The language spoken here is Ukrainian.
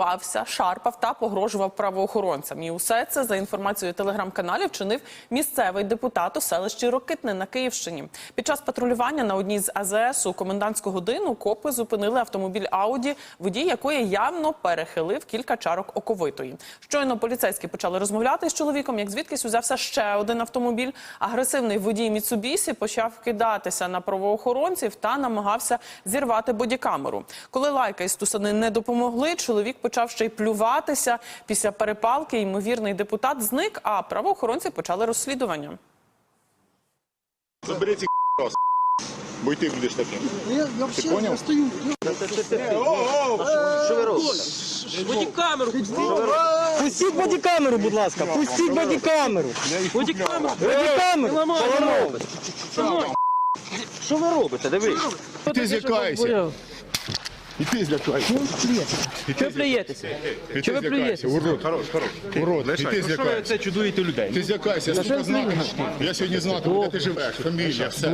плювався, шарпав та погрожував правоохоронцям. І усе це за інформацією телеграм-каналів вчинив місцевий депутат у селищі Рокитне на Київщині. Під час патрулювання на одній з АЗС у комендантську годину копи зупинили автомобіль Ауді, водій якої явно перехилив кілька чарок оковитої. Щойно поліцейські почали розмовляти з чоловіком, як звідкись узявся ще один автомобіль. Агресивний водій Міцубісі почав кидатися на правоохоронців та намагався зірвати бодікамеру. Коли лайка і стусани не допомогли, чоловік почав ще й плюватися. Після перепалки ймовірний депутат зник, а правоохоронці почали розслідування. Забери ці раз, бо й ти будеш таким. Я, я вообще понял? я стою. Бодікамеру Пустіть бодікамеру, будь ласка, пустіть бодікамеру. Бодікамеру. Бодікамеру. Що ви робите? Що ви робите? Дивись. Ти злякайся. І ти злякайся. І ти Що плюєтеся? І ти Чого ви злякайся. Урод. Хорош, хорош. Урод. І ти злякайся. Це чудуєте людей. Ти злякайся. Я сука знаю. Я сьогодні знатиму, де ти живеш. Фамілія, все.